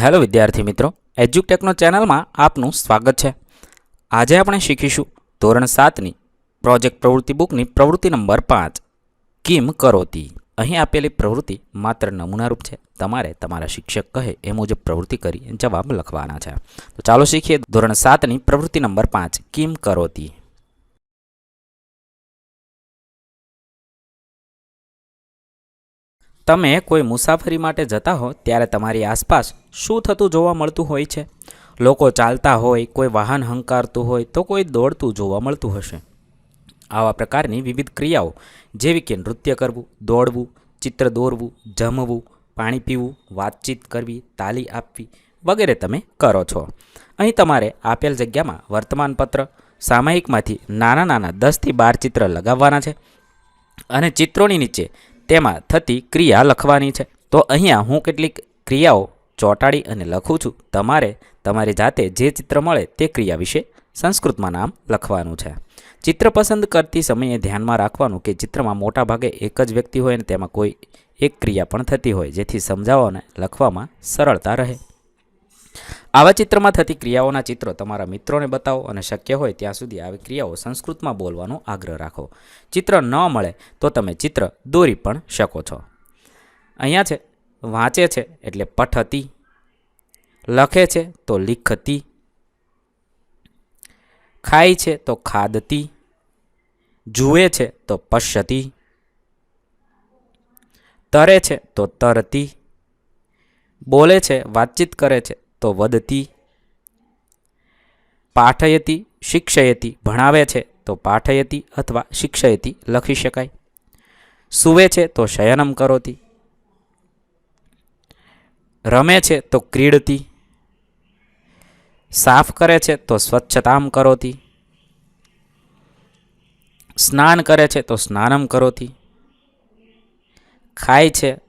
Hello વિદ્યાર્થી મિત્રો એજ્યુટેકનો ચેનલમાં આપનું સ્વાગત છે. આજે આપણે શીખીશું ધોરણ સાતની પ્રોજેક્ટ પ્રવૃત્તિ બુકની પ્રવૃત્તિ નંબર પાંચ, કિમ કરોતી અહીં આપેલી પ્રવૃત્તિ માત્ર નમૂનારૂપ છે. તમારે તમારા શિક્ષક કહે એ મુજબ પ્રવૃત્તિ કરી જવાબ લખવાના છે. તો ચાલો શીખીએ ધોરણ સાતની પ્રવૃત્તિ નંબર પાંચ, કિમ કરોતી તમે કોઈ મુસાફરી માટે જતા હો, ત્યારે તમારી આસપાસ શું થતું જોવા મળતું હોય છે? લોકો ચાલતા હોય, કોઈ વાહન હંકારતું હોય, તો કોઈ દોડતું જોવા મળતું હશે. આવા પ્રકારની વિવિધ ક્રિયાઓ, જેવી કે નૃત્ય કરવું, દોડવું, ચિત્ર દોરવું, જમવું, પાણી પીવું, વાતચીત કરવી, તાલી આપવી, વગેરે તમે કરો છો. અહીં તમારે આપેલ જગ્યામાં વર્તમાનપત્ર, સામાયિકમાંથી નાના નાના દસથી બાર ચિત્ર લગાવવાના છે અને ચિત્રોની નીચે તેમાં થતી ક્રિયા લખવાની છે. તો અહીંયા હું કેટલીક ક્રિયાઓ ચોંટાડી અને લખું છું. તમારે તમારી જાતે જે ચિત્ર મળે તે ક્રિયા વિશે સંસ્કૃતમાં નામ લખવાનું છે. ચિત્ર પસંદ કરતી સમયે ધ્યાનમાં રાખવાનું કે ચિત્રમાં મોટાભાગે એક જ વ્યક્તિ હોય અને તેમાં કોઈ એક ક્રિયા પણ થતી હોય જેથી સમજાવવાને લખવામાં સરળતા રહે. આવા ચિત્રમાં થતી ક્રિયાઓના ચિત્રો તમારા મિત્રોને બતાવો અને શક્ય હોય ત્યાં સુધી આવી ક્રિયાઓ સંસ્કૃતમાં બોલવાનો આગ્રહ રાખો. ચિત્ર ન મળે તો તમે ચિત્ર દોરી પણ શકો છો. અહીંયા છે, વાંચે છે એટલે પઠતી, લખે છે તો લિખતી, ખાય છે તો ખાદતી, જુએ છે તો પશ્યતી, તરે છે તો તરતી, બોલે છે, વાતચીત કરે છે તો વદતી, પાઠયતી, શિક્ષયતી ભણાવે છે તો પાઠયતી અથવા શિક્ષયતી લખી શકાય. સૂવે છે તો શયનમ કરોતી. રમે છે તો ક્રીડતી. સાફ કરે છે તો સ્વચ્છતામ કરોતી. સ્નાન કરે છે તો સ્નાનમ કરોતી. ખાય છે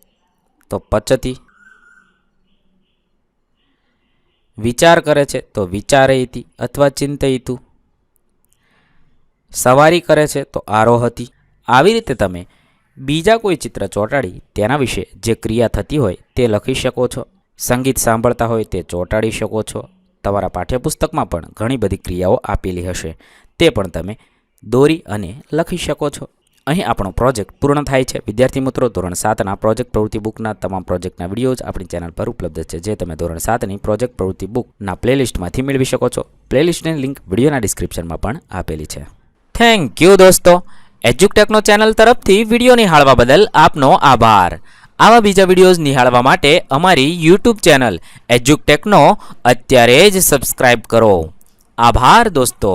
તો પચતી. વિચાર કરે છે તો વિચારયતી અથવા ચિંતયતું સવારી કરે છે તો આરોહતી. આવી રીતે તમે બીજા કોઈ ચિત્ર ચોંટાડી તેના વિશે જે ક્રિયા થતી હોય તે લખી શકો છો. સંગીત સાંભળતા હોય તે ચોંટાડી શકો છો. તમારા પાઠ્યપુસ્તકમાં પણ ઘણી બધી ક્રિયાઓ આપેલી હશે. તે પણ તમે દોરી અને લખી શકો છો. અહીં આપણો પ્રોજેક્ટ પૂર્ણ થાય છે. વિદ્યાર્થી મિત્રો, ધોરણ સાતના પ્રોજેક્ટ પ્રવૃત્તિ બુકના તમામ પ્રોજેક્ટના વિડીયોઝ આપણી ચેનલ પર ઉપલબ્ધ છે, જે તમે ધોરણ સાતની પ્રોજેક્ટ પ્રવૃત્તિ બુકના પ્લેલિસ્ટમાંથી મેળવી શકો છો. પ્લેલિસ્ટની લિંક વિડીયોના ડિસ્ક્રિપ્શનમાં પણ આપેલી છે. થેન્ક યુ દોસ્તો. એજ્યુકટેકનો ચેનલ તરફથી વીડિયો નિહાળવા બદલ આપનો આભાર. આવા બીજા વિડીયોઝ નિહાળવા માટે અમારી યુટ્યુબ ચેનલ એજ્યુકટેકનો અત્યારે જ સબસ્ક્રાઇબ કરો. આભાર દોસ્તો.